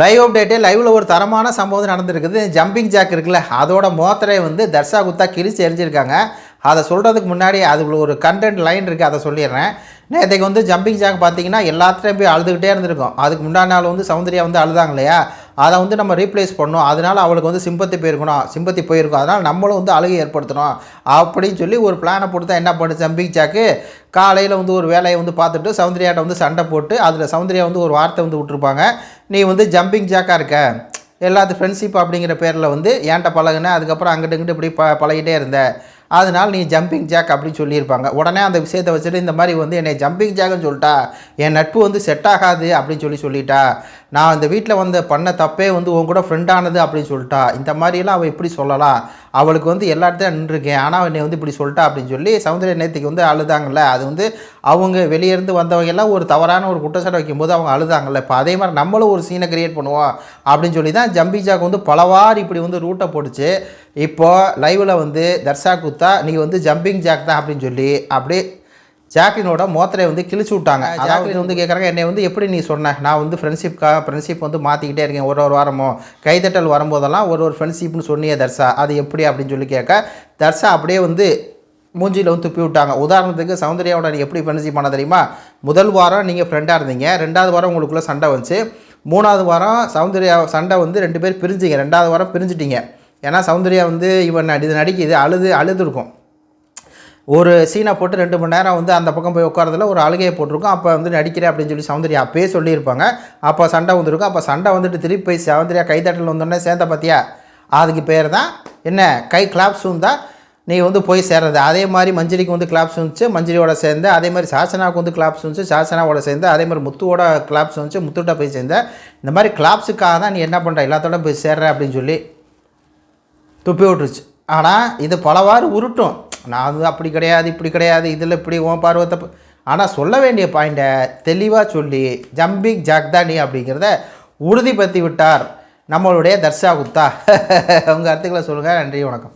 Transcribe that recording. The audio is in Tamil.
லைவ் அப்டேட்டு லைவில் ஒரு தரமான சம்பவம் நடந்திருக்குது. ஜம்பிங் ஜாக் இருக்குல்ல அதோட மோத்தரை வந்து தர்ஷா குத்தா கிழிச்சு எரிஞ்சிருக்காங்க. அதை சொல்கிறதுக்கு முன்னாடி அது ஒரு கண்டென்ட் லைன் இருக்குது அதை சொல்லிடுறேன். நேற்றுக்கு வந்து ஜம்பிங் ஜாக் பார்த்தீங்கன்னா எல்லாத்துலேயும் போய் அழுதுகிட்டே இருந்திருக்கும். அதுக்கு முன்னாடி நாள் வந்து சௌந்தர்யா வந்து அழுதாங்க இல்லையா அதை வந்து நம்ம ரீப்ளேஸ் பண்ணணும். அதனால் அவளுக்கு வந்து சிம்பத்தி போயிருக்கணும். சிம்பத்தி போயிருக்கும். அதனால் நம்மளும் வந்து அழுகை ஏற்படுத்தணும். அப்படின்னு சொல்லி ஒரு பிளானை போட்டு தான் என்ன பண்ணு ஜம்பிங் ஜாக்கு காலையில் வந்து ஒரு வேலையை வந்து பார்த்துட்டு சௌந்தர்யாட்ட வந்து சண்டை போட்டு அதில் சௌந்தர்யா வந்து ஒரு வார்த்தை வந்து விட்டுருப்பாங்க. நீ வந்து ஜம்பிங் ஜாக்காக இருக்க. எல்லாத்து ஃப்ரெண்ட்ஷிப் அப்படிங்கிற பேரில் வந்து ஏன்ட்ட பழகுன? அதுக்கப்புறம் அங்கிட்டு இங்கிட்டு இப்படி ப பழகிட்டே இருந்த. அதனால் நீ ஜம்பிங் ஜாக் அப்படின்னு சொல்லியிருப்பாங்க. உடனே அந்த விஷயத்தை வச்சுட்டு இந்த மாதிரி வந்து என்னை ஜம்பிங் ஜாக்னு சொல்லிட்டா என் நட்பு வந்து செட் ஆகாது அப்படின்னு சொல்லி சொல்லிட்டா நான் இந்த வீட்டில் வந்து பண்ண தப்பே வந்து உன் கூட ஃப்ரெண்டானது அப்படின்னு சொல்லிட்டா இந்த மாதிரியெல்லாம் அவள் இப்படி சொல்லலாம்? அவளுக்கு வந்து எல்லா இடத்தையும் நின்றுருக்கேன். ஆனால் என்னை வந்து இப்படி சொல்லிட்டா அப்படின்னு சொல்லி சௌந்தர்ய நேத்திக்கு வந்து அழுதாங்கல்ல. அது வந்து அவங்க வெளியே இருந்து வந்தவங்க எல்லாம் ஒரு தவறான ஒரு குற்றச்சாட்டு வைக்கும்போது அவங்க அழுதாங்கல்ல. இப்போ அதே மாதிரி நம்மளும் ஒரு சீனை கிரியேட் பண்ணுவோம் அப்படின்னு சொல்லி தான் ஜம்பி ஜாக் வந்து பலவாறு இப்படி வந்து ரூட்டை போட்டுச்சு. இப்போது லைவில் வந்து தர்ஷா குத்தா நீ வந்து ஜம்பிங் ஜாக் தான் அப்படின்னு சொல்லி அப்படியே ஜாக்லினோட மோத்தரை வந்து கிழிச்சு விட்டாங்க. ஜாக்லின் வந்து கேட்குறாங்க என்னை வந்து எப்படி நீ சொன்ன? நான் வந்து ஃப்ரெண்ட்ஷிப்காக ஃப்ரெண்ட்ஷிப் வந்து மாற்றிக்கிட்டே இருக்கேன். ஒரு ஒரு வாரமோ கைதட்டல் வரும்போதெல்லாம் ஒரு ஒரு ஃப்ரெண்ட்ஷிப்னு சொன்னியே தர்ஷா. அது எப்படி? அப்படின்னு சொல்லி கேட்க தர்ஷா அப்படியே வந்து மூஞ்சியில் வந்து துப்பி விட்டாங்க. உதாரணத்துக்கு சௌந்தர்யாவோட நீ எப்படி ஃப்ரெண்ட்ஷிப் பண்ண தெரியுமா? முதல் வாரம் நீங்கள் ஃப்ரெண்டாக இருந்தீங்க. ரெண்டாவது வாரம் உங்களுக்குள்ளே சண்டை வந்துச்சு. மூணாவது வாரம் சௌந்தர்யா சண்டை வந்து ரெண்டு பேர் பிரிஞ்சிங்க. ரெண்டாவது வாரம் பிரிஞ்சிட்டீங்க. ஏன்னா சௌந்தர்யா வந்து இவன் நடி இது நடிக்குது அழுது அழுதுருக்கும். ஒரு சீனை போட்டு ரெண்டு மணி நேரம் வந்து அந்த பக்கம் போய் உட்காரதில் ஒரு அழுகையை போட்டிருக்கோம். அப்போ வந்து நடிக்கிறேன் அப்படின்னு சொல்லி சௌந்தர்யா அப்பயே சொல்லியிருப்பாங்க. அப்போ சண்டை வந்துருக்கும். அப்போ சண்டை வந்துட்டு திருப்பி போய் சௌந்தர்யா கைத்தட்டல் வந்தோடனே சேர்ந்த பார்த்தியா அதுக்கு பேர் தான் என்ன? கை கிளாப்ஸ் தான் நீ வந்து போய் சேர்றது. அதே மாதிரி மஞ்சரிக்கு வந்து கிளாப்ஸ் வந்துச்சு மஞ்சரியோட சேர்ந்து அதே மாதிரி சாசனாவுக்கு வந்து கிளாப்ஸ் வந்துச்சு சாசனாவோட சேர்ந்து அதே மாதிரி முத்துவோட கிளாப்ஸ் வந்துச்சு முத்துட்ட போய் சேர்ந்த. இந்த மாதிரி கிளாப்ஸுக்காக தான் நீ என்ன பண்ணுற எல்லாத்தோட போய் சேர்ற அப்படின்னு சொல்லி துப்பி விட்டுருச்சு. ஆனால் இது பலவாறு உருட்டும். நான் அது அப்படி கிடையாது இப்படி கிடையாது இதில் இப்படி ஓ பார்வத்தை ஆனால் சொல்ல வேண்டிய பாயிண்ட்டை தெளிவாக சொல்லி ஜம்பிங் ஜாக்தானி அப்படிங்கிறத உறுதிப்படுத்தி விட்டார் நம்மளுடைய தர்ஷா குப்தா. உங்கள் அர்த்தங்களை சொல்லுங்கள் நன்றி வணக்கம்.